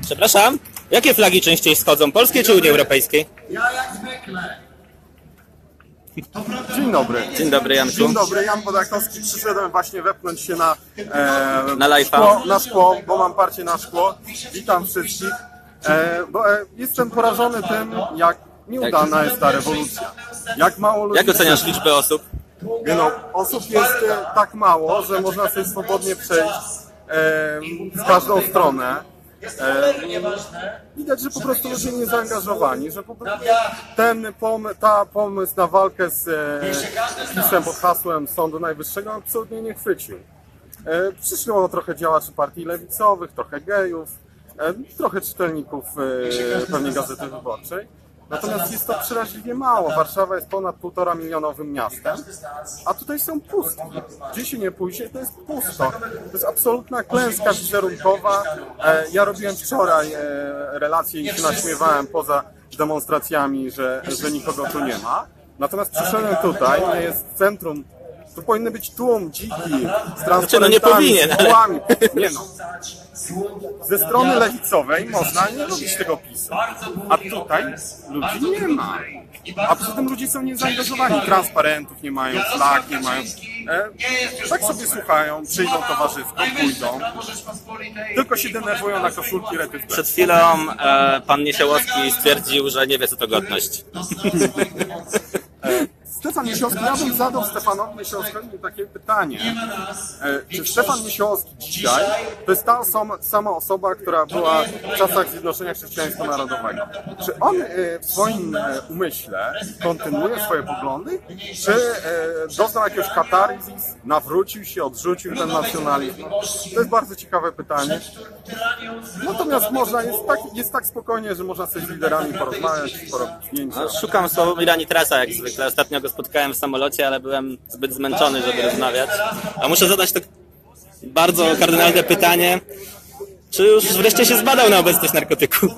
Przepraszam, jakie flagi częściej schodzą? Polskie czy Unii Europejskiej? Ja jak zwykle. Dzień dobry. Dzień dobry, Janku. Dzień dobry, Jan Bodakowski. Przyszedłem właśnie wepchnąć się na, e, Na szkło, na szkło, bo mam parcie na szkło. Witam wszystkich. E, bo, e, jestem porażony tym, jak nieudana jest ta rewolucja. Jak mało ludzi... Jak oceniasz liczbę osób? Nie no, osób jest e, tak mało, że można sobie swobodnie przejść e, w każdą stronę. E, widać, że po prostu ludzie nie zaangażowani, że po prostu ten pom, ta pomysł na walkę z e, PiSem pod hasłem Sądu Najwyższego absolutnie nie chwycił. E, przyszło trochę działaczy partii lewicowych, trochę gejów, trochę czytelników e, pewnej gazety wyborczej. Natomiast jest to przeraźliwie mało. Warszawa jest ponad półtora milionowym miastem, a tutaj są pustki. Gdzie się nie pójdzie, to jest pusto. To jest absolutna klęska wizerunkowa. E, Ja robiłem wczoraj e, relacje i się naśmiewałem poza demonstracjami, że, że nikogo tu nie ma. Natomiast przyszedłem tutaj, jest centrum tu powinny być tłum dziki z transparentami, Znaczy, no nie powinien, z. Nie no. Ze strony lewicowej można nie lubić tego PiSu. A tutaj ludzi nie ma. A poza tym ludzie są niezaangażowani. Transparentów nie mają, flag nie mają. E, tak sobie słuchają, przyjdą towarzysko, pójdą. Tylko się denerwują na koszulki plecy. Przed chwilą e, pan Niesiołowski stwierdził, że nie wie co to godność. Stefan Niesiołowski, ja bym zadał Stefanowi Niesiołowskiemu takie pytanie. E, Czy Stefan Niesiołowski dzisiaj to jest ta osoba, sama osoba, która była w czasach Zjednoczenia Chrześcijaństwa Narodowego? Czy on e, w swoim e, umyśle kontynuuje swoje poglądy? Czy doznał jakiegoś katarzis, nawrócił się, odrzucił ten nacjonalizm? To jest bardzo ciekawe pytanie. Natomiast można, jest tak, jest tak spokojnie, że można sobie z liderami porozmawiać. No, szukam Sławomira Nitrasa jak zwykle. Ostatnio go spotkałem w samolocie, ale byłem zbyt zmęczony, żeby rozmawiać. A muszę zadać to bardzo kardynalne pytanie. Czy już wreszcie się zbadał na obecność narkotyku?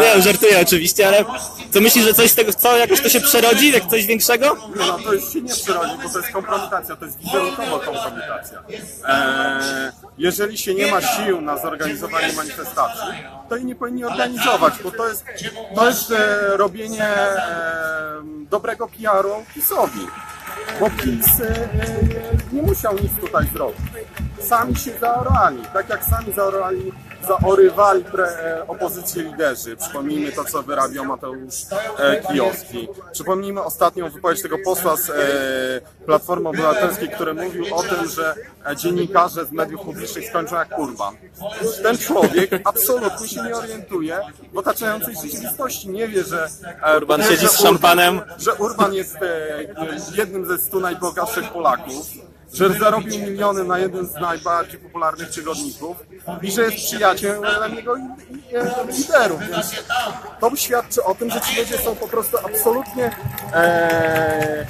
Nie, żartuję oczywiście, ale co myślisz, że coś z tego, co jakoś to się przerodzi, jak coś większego? Nie no, to już się nie przyrodzi, bo to jest kompromitacja, to jest wizerunkowa kompromitacja. Eee, jeżeli się nie ma sił na zorganizowanie manifestacji, to jej nie powinni organizować, bo to jest, to jest e, robienie e, dobrego PR-u PiSowi. Bo PiS e, e, nie musiał nic tutaj zrobić. Sami się zaorali, tak jak sami zaorali zaorywali pre, e, opozycję liderzy. Przypomnijmy to, co wyrabiał Mateusz e, Kijowski. Przypomnijmy ostatnią wypowiedź tego posła z e, Platformy Obywatelskiej, który mówił o tym, że dziennikarze z mediów publicznych skończą jak Urban. Ten człowiek absolutnie się nie orientuje w otaczającej rzeczywistości. Nie wie, że Urban siedzi z szampanem. że Urban jest jednym ze stu najbogatszych Polaków, że zarobił miliony na jeden z najbardziej popularnych przygodników i że jest przyjacielem jego liderów, więc to świadczy o tym, że ci ludzie są po prostu absolutnie e,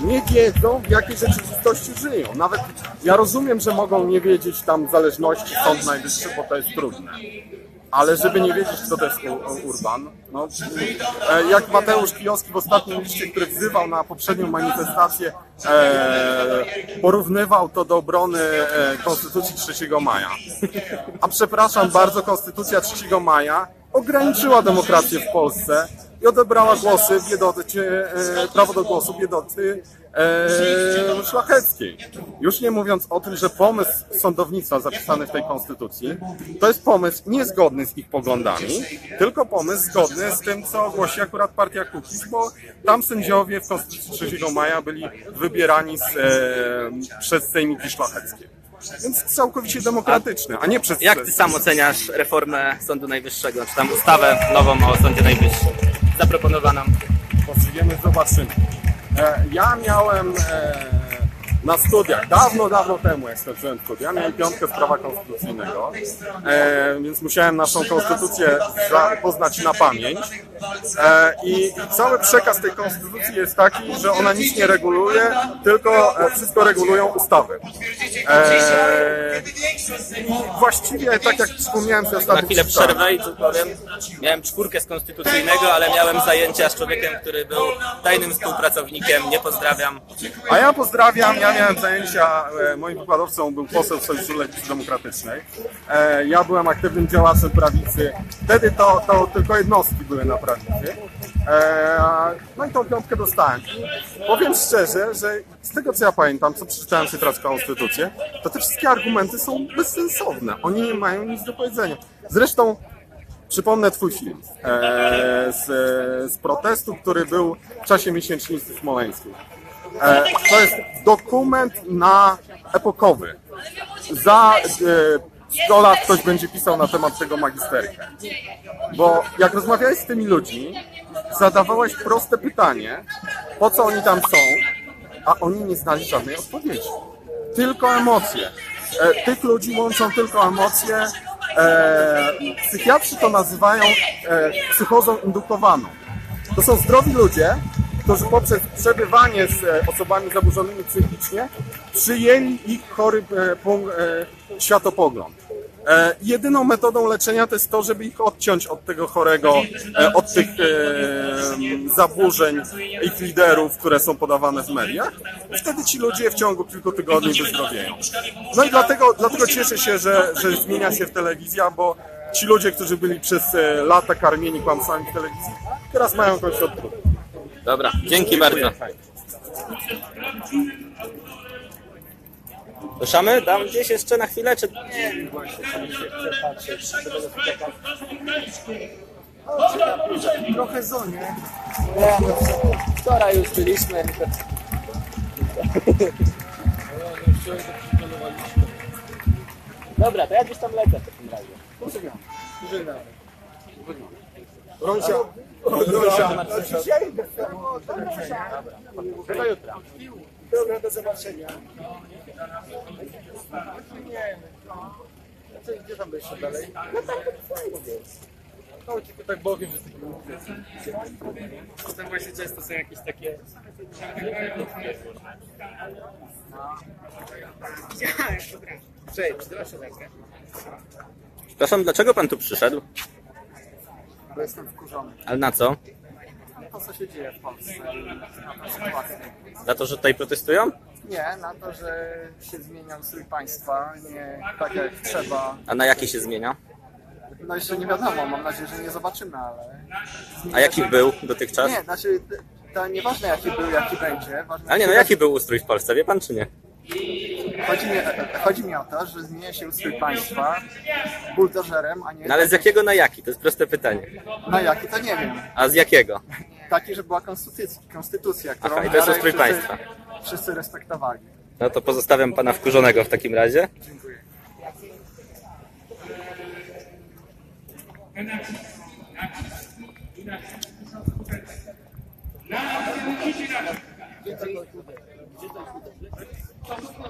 nie wiedzą, w jakiej rzeczywistości żyją. Nawet ja rozumiem, że mogą nie wiedzieć tam zależności Sąd Najwyższy, bo to jest trudne. Ale żeby nie wiedzieć, kto to jest Urban, no, e, jak Mateusz Kijowski w ostatnim liście, który wzywał na poprzednią manifestację, e, porównywał to do obrony e, Konstytucji 3 maja. A przepraszam bardzo, Konstytucja 3 maja ograniczyła demokrację w Polsce i odebrała głosy biedoty, e, prawo do głosu biedoty e, szlacheckiej. Już nie mówiąc o tym, że pomysł sądownictwa zapisany w tej konstytucji to jest pomysł niezgodny z ich poglądami, tylko pomysł zgodny z tym, co głosi akurat partia Kukiz, bo tam sędziowie w konstytucji 3 maja byli wybierani z, e, przez sejmiki szlacheckie. Więc całkowicie demokratyczny, a nie przez... Jak ty sam oceniasz reformę Sądu Najwyższego, czy tam ustawę nową o Sądzie Najwyższym zaproponowaną? Pożyjemy, zobaczymy. E, Ja miałem e, na studiach, dawno, dawno temu, jak skończyłem studia, miałem piątkę z prawa konstytucyjnego, e, więc musiałem naszą konstytucję poznać na pamięć. E, i, I cały przekaz tej konstytucji jest taki, że ona nic nie reguluje, tylko e, wszystko regulują ustawy. E, I właściwie, tak jak wspomniałem sobie Na ostatnio, chwilę przeczytałem. przerwę i tu powiem, miałem czwórkę z konstytucyjnego, ale miałem zajęcia z człowiekiem, który był tajnym współpracownikiem, nie pozdrawiam. A ja pozdrawiam, ja miałem zajęcia, e, moim wykładowcą był poseł Sojuszu Lewicy Demokratycznej. Ja byłem aktywnym działaczem prawicy. Wtedy to, to tylko jednostki były na E, No i tą piątkę dostałem. Powiem szczerze, że z tego co ja pamiętam, co przeczytałem sobie teraz Konstytucję, to te wszystkie argumenty są bezsensowne. Oni nie mają nic do powiedzenia. Zresztą Przypomnę Twój film e, z, z protestu, który był w czasie miesięcznicy smoleńskiej. E, to jest dokument na epokowy. Za 100 lat ktoś będzie pisał na temat tego magisterkę. Bo jak rozmawiałeś z tymi ludźmi, zadawałeś proste pytanie, po co oni tam są, a oni nie znali żadnej odpowiedzi. Tylko emocje. E, tych ludzi łączą tylko emocje. E, psychiatrzy to nazywają e, psychozą indukowaną. To są zdrowi ludzie, którzy poprzez przebywanie z e, osobami zaburzonymi psychicznie przyjęli ich chory e, e, światopogląd. Jedyną metodą leczenia to jest to, żeby ich odciąć od tego chorego, od tych zaburzeń ich liderów, które są podawane w mediach. I wtedy ci ludzie w ciągu kilku tygodni wyzdrowieją. No i dlatego, dlatego cieszę się, że, że zmienia się w telewizja, bo ci ludzie, którzy byli przez lata karmieni kłamstwami w telewizji, teraz mają jakąś odwrót. Dobra, dzięki bardzo. Ruszamy? Dam gdzieś jeszcze na chwilę, czy... Trochę zonie. Wczoraj już byliśmy. Dobra, to ja gdzieś tam lecę w takim razie. Rosia, Do jutra. Dobra, do zobaczenia. Co, gdzie tam byś dalej? No tam to. No tylko tak bokiem, że Tam właśnie często są jakieś takie... Cześć, proszę rękę. Przepraszam, dlaczego pan tu przyszedł? Bo jestem wkurzony. Ale na co? To co się dzieje w Polsce na tę sytuację. Za to, że tutaj protestują? Nie, na to, że się zmienia ustrój państwa, nie tak jak trzeba. A na jaki się zmienia? No jeszcze nie wiadomo, mam nadzieję, że nie zobaczymy, ale... A jaki był dotychczas? Nie, znaczy, to nieważne jaki był, jaki będzie. Ważne, A nie, no jaki był ustrój w Polsce, wie pan czy nie? Chodzi mi, chodzi mi o to, że zmienia się ustrój państwa buldożerem, a nie No ale z jakiego na jaki? To jest proste pytanie. na jaki, to nie wiem. A z jakiego? Taki, że była konstytucja, konstytucja którą Aha, i to jest ustrój wszyscy- państwa. Wszyscy respektowali. No to pozostawiam pana wkurzonego w takim razie. Dziękuję. Gracias.